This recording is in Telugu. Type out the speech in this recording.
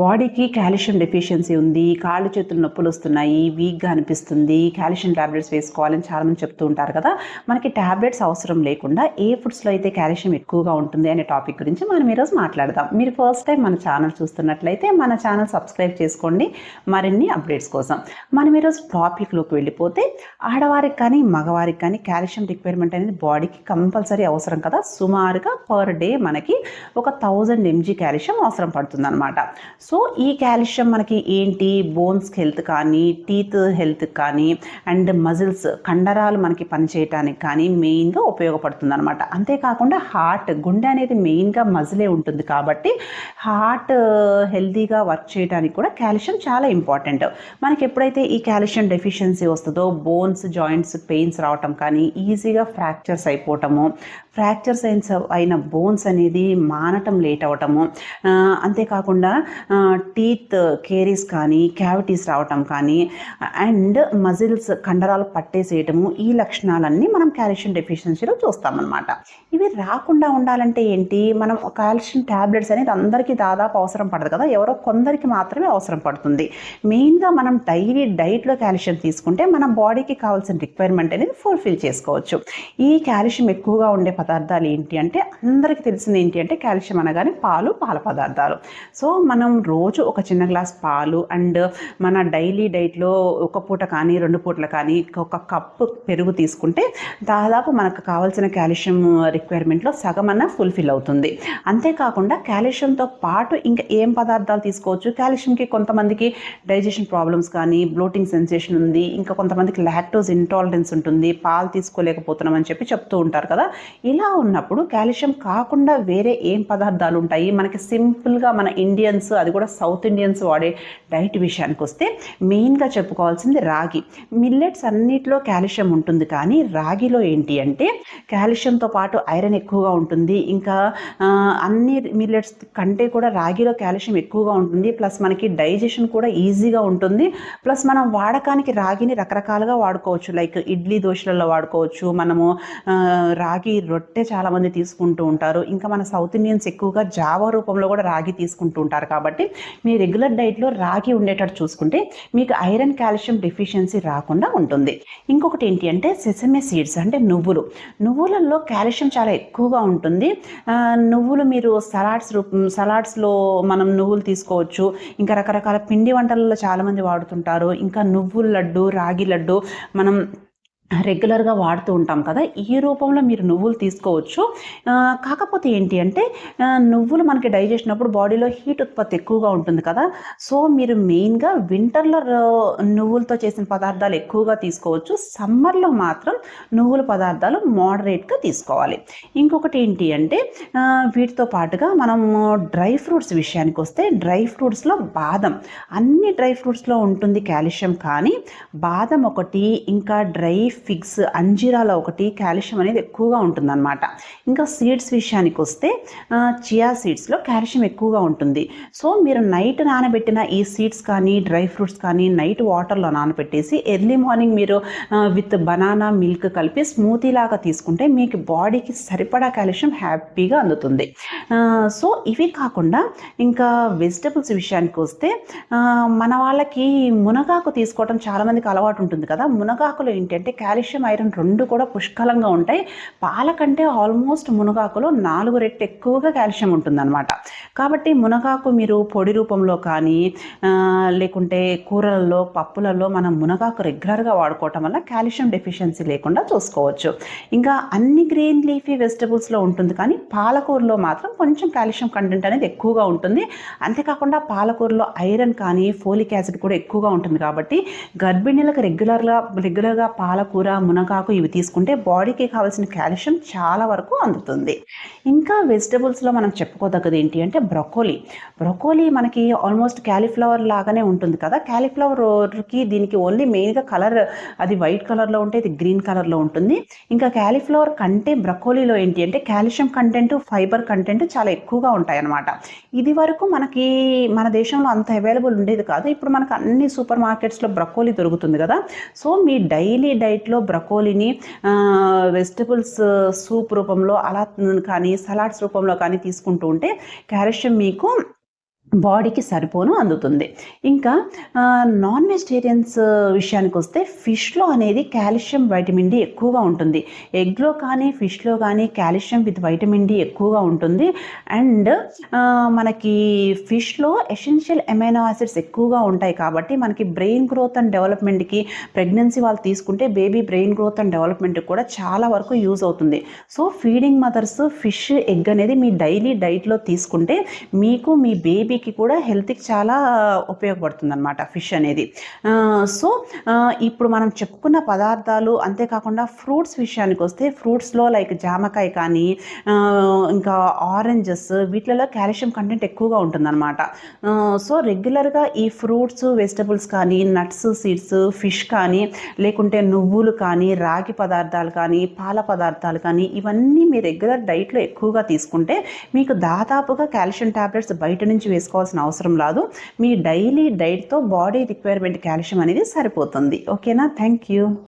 బాడీకి కాల్షియం డెఫిషియన్సీ ఉంది కాళ్ళు చేతులు నొప్పులు వస్తున్నాయి వీక్గా అనిపిస్తుంది కాల్షియం టాబ్లెట్స్ వేసుకోవాలని చాలామంది చెప్తూ ఉంటారు కదా. మనకి ట్యాబ్లెట్స్ అవసరం లేకుండా ఏ ఫుడ్స్లో అయితే కాల్షియం ఎక్కువగా ఉంటుంది అనే టాపిక్ గురించి మనం ఈరోజు మాట్లాడదాం. మీరు ఫస్ట్ టైం మన ఛానల్ చూస్తున్నట్లయితే మన ఛానల్ సబ్స్క్రైబ్ చేసుకోండి. మరిన్ని అప్డేట్స్ కోసం మనం ఈరోజు టాపిక్లోకి వెళ్ళిపోతే ఆడవారికి కానీ మగవారికి కానీ కాల్షియం రిక్వైర్మెంట్ అనేది బాడీకి కంపల్సరీ అవసరం కదా. సుమారుగా పర్ డే మనకి ఒక థౌజండ్ ఎంజీ కాల్షియం అవసరం పడుతుంది అనమాట సో ఈ కాల్షియం మనకి ఏంటి? బోన్స్ హెల్త్ కానీ టీత్ హెల్త్ కానీ అండ్ మజిల్స్ కండరాలు మనకి పనిచేయటానికి కానీ మెయిన్గా ఉపయోగపడుతుంది అనమాట అంతేకాకుండా హార్ట్ గుండె అనేది మెయిన్గా మజిలే ఉంటుంది కాబట్టి హార్ట్ హెల్తీగా వర్క్ చేయడానికి కూడా కాల్షియం చాలా ఇంపార్టెంట్. మనకి ఎప్పుడైతే ఈ కాల్షియం డెఫిషియన్సీ వస్తుందో బోన్స్ జాయింట్స్ పెయిన్స్ రావటం కానీ ఈజీగా ఫ్రాక్చర్స్ అయిపోవటము ఫ్రాక్చర్స్ అయిన అయిన బోన్స్ అనేది మానటం లేట్ అవ్వటము అంతేకాకుండా టీత్ కేరీస్ కానీ క్యావిటీస్ రావటం కానీ అండ్ మజిల్స్ కండరాలు పట్టేసేయటము ఈ లక్షణాలన్నీ మనం కాల్షియం డెఫిషియన్సీలో చూస్తామన్నమాట. ఇవి రాకుండా ఉండాలంటే ఏంటి? మనం కాల్షియం ట్యాబ్లెట్స్ అనేది అందరికీ దాదాపు అవసరం పడదు కదా? ఎవరో కొందరికి మాత్రమే అవసరం పడుతుంది. మెయిన్గా మనం డైలీ డైట్లో కాల్షియం తీసుకుంటే మన బాడీకి కావాల్సిన రిక్వైర్మెంట్ అనేది ఫుల్ఫిల్ చేసుకోవచ్చు. ఈ కాల్షియం ఎక్కువగా ఉండే పదార్థాలు ఏంటి అంటే అందరికీ తెలిసింది ఏంటి అంటే కాల్షియం అనగానే పాలు పాల పదార్థాలు. సో మనం రోజు ఒక చిన్న గ్లాస్ పాలు అండ్ మన డైలీ డైట్లో ఒక పూట కానీ రెండు పూటలు కానీ ఒక కప్పు పెరుగు తీసుకుంటే దాదాపు మనకు కావాల్సిన కాల్షియం రిక్వైర్మెంట్లో సగం అన్న ఫుల్ఫిల్ అవుతుంది. అంతేకాకుండా కాల్షియంతో పాటు ఇంకా ఏం పదార్థాలు తీసుకోవచ్చు? కాల్షియంకి కొంతమందికి డైజెషన్ ప్రాబ్లమ్స్ కానీ బ్లోటింగ్ సెన్సేషన్ ఉంది. ఇంకా కొంతమందికి లాక్టోజ్ ఇంటాలరెన్స్ ఉంటుంది. పాలు తీసుకోలేకపోతున్నాం అని చెప్పి చెప్తూ ఉంటారు కదా. ఇలా ఉన్నప్పుడు కాల్షియం కాకుండా వేరే ఏం పదార్థాలు ఉంటాయి? మనకి సింపుల్గా మన ఇండియన్స్ అది కూడా సౌత్ ఇండియన్స్ వాడే డైట్ విషయానికి వస్తే మెయిన్గా చెప్పుకోవాల్సింది రాగి. మిల్లెట్స్ అన్నిటిలో కాల్షియం ఉంటుంది కానీ రాగిలో ఏంటి అంటే కాల్షియంతో పాటు ఐరన్ ఎక్కువగా ఉంటుంది. ఇంకా అన్ని మిల్లెట్స్ కంటే కూడా రాగిలో కాల్షియం ఎక్కువగా ఉంటుంది. ప్లస్ మనకి డైజెషన్ కూడా ఈజీగా ఉంటుంది. ప్లస్ మనం వాడకానికి రాగిని రకరకాలుగా వాడుకోవచ్చు. లైక్ ఇడ్లీ దోశలలో వాడుకోవచ్చు. మనము రాగి రొట్టె చాలామంది తీసుకుంటూ ఉంటారు. ఇంకా మన సౌత్ ఇండియన్స్ ఎక్కువగా జావా రూపంలో కూడా రాగి తీసుకుంటూ ఉంటారు కాబట్టి కాబట్టి మీ రెగ్యులర్ డైట్లో రాగి ఉండేటట్టు చూసుకుంటే మీకు ఐరన్ కాల్షియం డెఫిషియన్సీ రాకుండా ఉంటుంది. ఇంకొకటి ఏంటి అంటే సెసమే సీడ్స్ అంటే నువ్వులు. నువ్వులలో కాల్షియం చాలా ఎక్కువగా ఉంటుంది. నువ్వులు మీరు సలాడ్స్ రూపం సలాడ్స్లో మనం నువ్వులు తీసుకోవచ్చు. ఇంకా రకరకాల పిండి వంటలలో చాలామంది వాడుతుంటారు. ఇంకా నువ్వుల లడ్డు రాగి లడ్డు మనం రెగ్యులర్గా వాడుతూ ఉంటాం కదా ఈ రూపంలో మీరు నువ్వులు తీసుకోవచ్చు. కాకపోతే ఏంటి అంటే నువ్వులు మనకి డైజెషన్ అప్పుడు బాడీలో హీట్ ఉత్పత్తి ఎక్కువగా ఉంటుంది కదా సో మీరు మెయిన్గా వింటర్లో నువ్వులతో చేసిన పదార్థాలు ఎక్కువగా తీసుకోవచ్చు. సమ్మర్లో మాత్రం నువ్వుల పదార్థాలు మోడరేట్గా తీసుకోవాలి. ఇంకొకటి ఏంటి అంటే వీటితో పాటుగా మనం డ్రై ఫ్రూట్స్ విషయానికి వస్తే డ్రై ఫ్రూట్స్లో బాదం అన్ని డ్రై ఫ్రూట్స్లో ఉంటుంది కాల్షియం కానీ బాదం ఒకటి ఇంకా డ్రై ఫిగ్స్ అంజీరాలో ఒకటి కాల్షియం అనేది ఎక్కువగా ఉంటుందన్నమాట. ఇంకా సీడ్స్ విషయానికి వస్తే చియా సీడ్స్లో కాల్షియం ఎక్కువగా ఉంటుంది. సో మీరు నైట్ నానబెట్టిన ఈ సీడ్స్ కానీ డ్రై ఫ్రూట్స్ కానీ నైట్ వాటర్లో నానబెట్టేసి ఎర్లీ మార్నింగ్ మీరు విత్ బనానా మిల్క్ కలిపి స్మూతీ లాగా తీసుకుంటే మీకు బాడీకి సరిపడా కాల్షియం హ్యాపీగా అందుతుంది. సో ఇవి కాకుండా ఇంకా వెజిటబుల్స్ విషయానికి వస్తే మన వాళ్ళకి మునగాకు తీసుకోవడం చాలామందికి అలవాటు ఉంటుంది కదా. మునగాకులో ఏంటంటే కాల్షియం ఐరన్ రెండు కూడా పుష్కలంగా ఉంటాయి. పాల కంటే ఆల్మోస్ట్ మునగాకులో నాలుగు రెట్లు ఎక్కువగా కాల్షియం ఉంటుందన్నమాట. కాబట్టి మునగాకు మీరు పొడి రూపంలో కానీ లేకుంటే కూరలలో పప్పులలో మనం మునగాకు రెగ్యులర్గా వాడుకోవటం వల్ల కాల్షియం డెఫిషియన్సీ లేకుండా చూసుకోవచ్చు. ఇంకా అన్ని గ్రీన్ లీఫీ వెజిటబుల్స్లో ఉంటుంది. కానీ పాలకూరలో మాత్రం కొంచెం కాల్షియం కంటెంట్ అనేది ఎక్కువగా ఉంటుంది. అంతేకాకుండా పాలకూరలో ఐరన్ కానీ ఫోలిక్ యాసిడ్ కూడా ఎక్కువగా ఉంటుంది. కాబట్టి గర్భిణీలకు రెగ్యులర్గా రెగ్యులర్గా పాలకూర కూర మునగాకు ఇవి తీసుకుంటే బాడీకి కావాల్సిన కాల్షియం చాలా వరకు అందుతుంది. ఇంకా వెజిటబుల్స్లో మనం చెప్పుకోదగ్గది ఏంటి అంటే బ్రొకోలీ. బ్రొకోలీ మనకి ఆల్మోస్ట్ క్యాలీఫ్లవర్ లాగానే ఉంటుంది కదా. క్యాలీఫ్లవర్కి దీనికి ఓన్లీ మెయిన్గా కలర్ అది వైట్ కలర్లో ఉంటే ఇది గ్రీన్ కలర్లో ఉంటుంది. ఇంకా క్యాలీఫ్లవర్ కంటే బ్రొకోలీలో ఏంటి అంటే కాల్షియం కంటెంట్ ఫైబర్ కంటెంట్ చాలా ఎక్కువగా ఉంటాయి అన్నమాట ఇది వరకు మనకి మన దేశంలో అంత అవైలబుల్ ఉండేది కాదు. ఇప్పుడు మనకు అన్ని సూపర్ మార్కెట్స్లో బ్రొకోలీ దొరుకుతుంది కదా. సో మీ డైలీ డైట్ డైట్లో బ్రకోలీని వెజిటబుల్స్ సూప్ రూపంలో అలా కానీ సలాడ్స్ రూపంలో కానీ తీసుకుంటూ ఉంటే కాల్షియం మీకు బాడీకి సరిపోను అందుతుంది. ఇంకా నాన్ వెజిటేరియన్స్ విషయానికి వస్తే ఫిష్లో అనేది కాల్షియం వైటమిన్ డి ఎక్కువగా ఉంటుంది. ఎగ్లో కానీ ఫిష్లో కానీ కాల్షియం విత్ వైటమిన్ డి ఎక్కువగా ఉంటుంది. అండ్ మనకి ఫిష్లో ఎసెన్షియల్ ఎమైనో యాసిడ్స్ ఎక్కువగా ఉంటాయి కాబట్టి మనకి బ్రెయిన్ గ్రోత్ అండ్ డెవలప్మెంట్కి ప్రెగ్నెన్సీ వాళ్ళు తీసుకుంటే బేబీ బ్రెయిన్ గ్రోత్ అండ్ డెవలప్మెంట్కి కూడా చాలా వరకు యూజ్ అవుతుంది. So feeding mothers fish egg అనేది మీ డైలీ డైట్లో తీసుకుంటే మీకు మీ బాడీకి కూడా హెల్త్కి చాలా ఉపయోగపడుతుంది అనమాట ఫిష్ అనేది. సో ఇప్పుడు మనం చెప్పుకున్న పదార్థాలు అంతేకాకుండా ఫ్రూట్స్ విషయానికి వస్తే ఫ్రూట్స్లో లైక్ జామకాయ కానీ ఇంకా ఆరెంజెస్ వీటిలలో కాల్షియం కంటెంట్ ఎక్కువగా ఉంటుందన్నమాట. సో రెగ్యులర్గా ఈ ఫ్రూట్స్ వెజిటబుల్స్ కానీ నట్స్ సీడ్స్ ఫిష్ కానీ లేకుంటే నువ్వులు కానీ రాగి పదార్థాలు కానీ పాల పదార్థాలు కానీ ఇవన్నీ మీ రెగ్యులర్ డైట్లో ఎక్కువగా తీసుకుంటే మీకు దాదాపుగా కాల్షియం టాబ్లెట్స్ బయట నుంచి చేసుకోవాల్సిన అవసరం రాదు. మీ డైలీ డైట్తో బాడీ రిక్వైర్మెంట్ కాల్షియం అనేది సరిపోతుంది. ఓకేనా? Thank you.